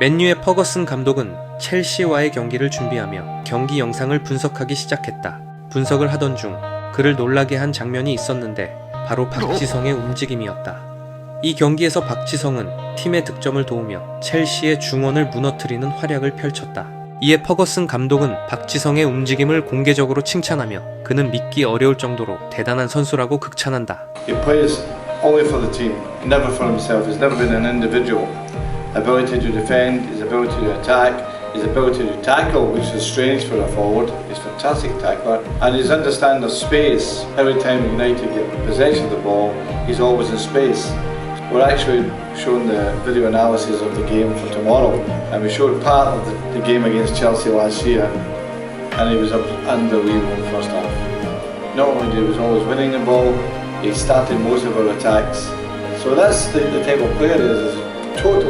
맨유의 퍼거슨 감독은 첼시와의 경기를 준비하며 경기 영상을 분석하기 시작했다. 분석을 하던 중 그를 놀라게 한 장면이 있었는데 바로 박지성의 움직임이었다. 이 경기에서 박지성은 팀의 득점을 도우며 첼시의 중원을 무너뜨리는 활약을 펼쳤다. 이에 퍼거슨 감독은 박지성의 움직임을 공개적으로 칭찬하며 그는 믿기 어려울 정도로 대단한 선수라고 극찬한다. Ability to defend, his ability to attack, his ability to tackle, which is strange for a forward. He's a fantastic tackler. And his understanding of space. Every time United get possession of the ball, he's always in space. We're actually showing the video analysis of the game for tomorrow. And we showed part of the, the game against Chelsea last year. And he was un- unbelievable in the first half. Not only did he was always winning the ball, he started most of our attacks. So that's the, the type of player he is, is total